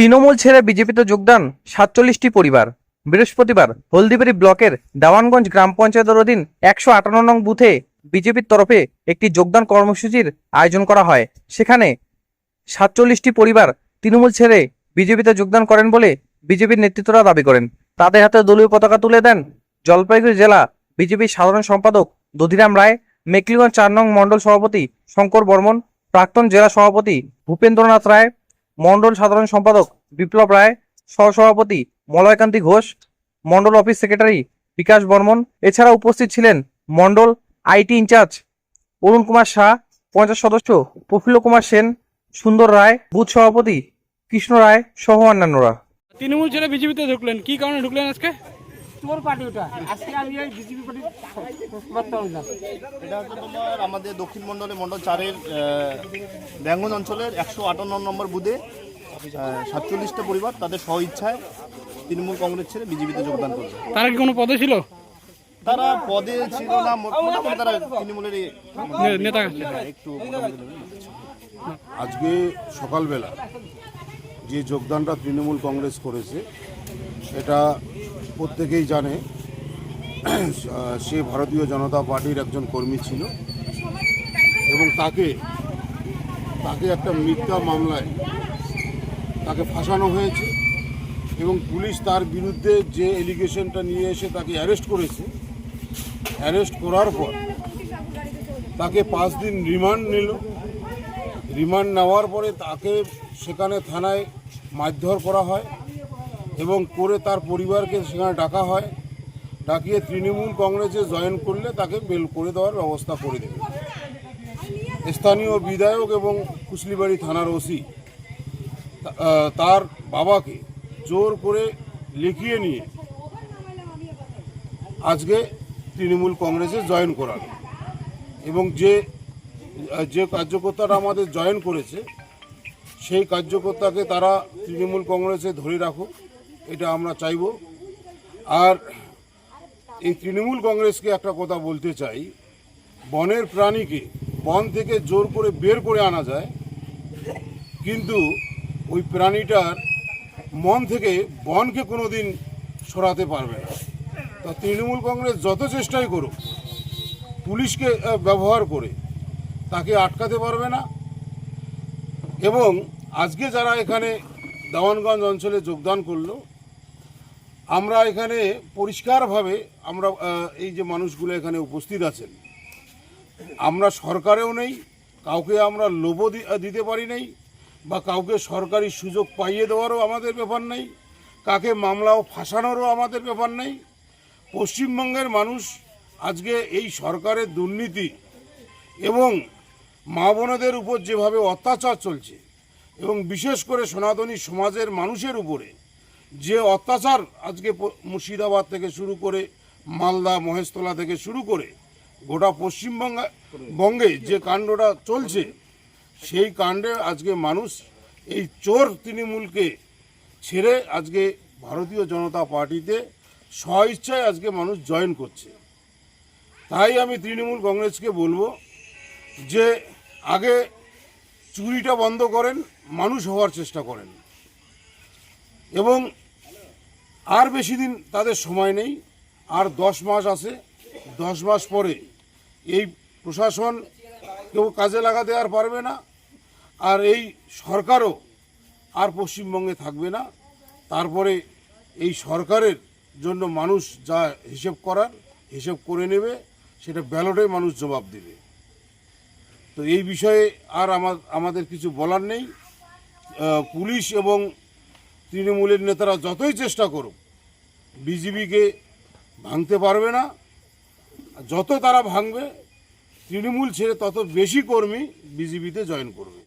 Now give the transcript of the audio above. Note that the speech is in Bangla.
তৃণমূল ছেড়ে বিজেপিতে যোগদান সাতচল্লিশটি পরিবার। বৃহস্পতিবার হলদিবাড়ি ব্লকের দেওয়ানগঞ্জ গ্রাম পঞ্চায়েতের অধীন একশো আটান্ন নং বুথে বিজেপির তরফে একটি যোগদান কর্মসূচির আয়োজন করা হয়। সেখানে সাতচল্লিশটি পরিবার তৃণমূল ছেড়ে বিজেপিতে যোগদান করেন বলে বিজেপির নেতৃত্বরা দাবি করেন। তাদের হাতে দলীয় পতাকা তুলে দেন জলপাইগুড়ি জেলা বিজেপির সাধারণ সম্পাদক দধিরাম রায়, মেকলিগঞ্জ চার নং মণ্ডল সভাপতি শঙ্কর বর্মন, প্রাক্তন জেলা সভাপতি ভূপেন্দ্রনাথ রায় মণ্ডল সাধারণ সম্পাদক বিপ্লব রায়, সহসভাপতি মলয়কান্তি ঘোষ মন্ডল অফিস সেক্রেটারি বিকাশ বর্মন। এছাড়া উপস্থিত ছিলেন মন্ডল আইটি ইনচার্জ অরুণ কুমার শাহ, পঞ্চাশ সদস্য প্রফুল্ল কুমার সেন, সুন্দর রায়, বুথ সভাপতি কৃষ্ণ রায় সহ অন্যান্যরা। তৃণমূল ছেড়ে বিজেপিতে ঢুকলেন, কি কারণে ঢুকলেন আজকে? তোর পার্টি ওটা। আজকে আমি এই বিজেপি পার্টি বার্তা হলাম। এটা হচ্ছে তোমার আমাদের দক্ষিণ মণ্ডলে মণ্ডল চারের ব্যাঙ্গন অঞ্চলের একশো আটান্ন নম্বর বুথে সাতচল্লিশটা পরিবার তাদের স্ব ইচ্ছায় তৃণমূল কংগ্রেস ছেড়ে বিজেপিতে যোগদান করবে। তারা কি কোনো পদে ছিল? তারা পদে ছিল না মোটামুটি তারা তৃণমূলের নেতা হ্যাঁ, একটু। আজকে সকালবেলা যে যোগদানটা তৃণমূল কংগ্রেস করেছে এটা প্রত্যেকেই জানে, সে ভারতীয় জনতা পার্টির একজন কর্মী ছিল এবং তাকে তাকে একটা মিথ্যা মামলায় তাকে ফাঁসানো হয়েছে এবং পুলিশ তার বিরুদ্ধে যে এলিগেশনটা নিয়ে এসে তাকে অ্যারেস্ট করেছে অ্যারেস্ট করার পর তাকে পাঁচ দিন রিমান্ড নিল। রিমান্ড নেওয়ার পরে তাকে সেখানে থানায় মারধর করা হয়। এবং করে তার পরিবারকে সেখানে ডাকা হয়। ডাকিয়ে তৃণমূল কংগ্রেসে জয়েন করলে তাকে বেল করে দেওয়ার ব্যবস্থা করে দেবে। স্থানীয় বিধায়ক এবং কুশলিবাড়ি থানার ওসি তার বাবাকে জোর করে লিখিয়ে নিয়ে আজকে তৃণমূল কংগ্রেসে জয়েন করালো। এবং যে যে কার্যকর্তারা আমাদের জয়েন করেছে, সেই কার্যকর্তাকে তারা তৃণমূল কংগ্রেসে ধরে রাখুক। এটা আমরা চাইব। আর এই তৃণমূল কংগ্রেসকে একটা কথা বলতে চাই। বনের প্রাণীকে বন থেকে জোর করে বের করে আনা যায়, কিন্তু ওই প্রাণীটার মন থেকে বনকে কোনো দিন সরাতে পারবে না। তা তৃণমূল কংগ্রেস যত চেষ্টাই করুক, পুলিশকে ব্যবহার করে তাকে আটকাতে পারবে না। এবং আজকে যারা এখানে দেওয়ানগঞ্জ অঞ্চলে যোগদান করল আমরা এখানে পরিষ্কারভাবে আমরা এই যে মানুষগুলো এখানে উপস্থিত আছেন, আমরা সরকারেও নেই, কাউকে আমরা লোভও দি- দিতে পারি নাই, বা কাউকে সরকারি সুযোগ পাইয়ে দেওয়ারও আমাদের ব্যাপার নেই, কাকে মামলাও ফাঁসানোরও আমাদের ব্যাপার নেই। পশ্চিমবঙ্গের মানুষ আজকে এই সরকারের দুর্নীতি এবং মা বোনেদের উপর যেভাবে অত্যাচার চলছে, এবং বিশেষ করে সনাতনী সমাজের মানুষের উপরে যে অত্যাচার আজকে মুর্শিদাবাদ থেকে শুরু করে মালদা, মহেশতলা থেকে শুরু করে গোটা পশ্চিমবঙ্গে বঙ্গে যে কাণ্ডটা চলছে, সেই কাণ্ডে আজকে মানুষ এই চোর তৃণমূলকে ছেড়ে আজকে ভারতীয় জনতা পার্টিতে স্বইচ্ছায় আজকে মানুষ জয়েন করছে। তাই আমি তৃণমূল কংগ্রেসকে বলব যে আগে চুরিটা বন্ধ করেন, মানুষ হওয়ার চেষ্টা করেন। এবং আর বেশি দিন তাদের সময় নেই। আর দশ মাস আছে। দশ মাস পরে এই প্রশাসন কেউ কাজে লাগাতে আর পারবে না। আর এই সরকারও আর পশ্চিমবঙ্গে থাকবে না। তারপরে এই সরকারের জন্য মানুষ যা হিসেব করার, হিসেব করে নেবে, সেটা ব্যালটে মানুষ জবাব দেবে। তো এই বিষয়ে আর আমার আমাদের কিছু বলার নেই। পুলিশ এবং তৃণমূলের নেতারা যতই চেষ্টা করুক, বিজেপিকে ভাঙতে পারবে না। যত তারা ভাঙবে, তৃণমূল ছেড়ে তত বেশি কর্মী বিজেপিতে জয়েন করবে।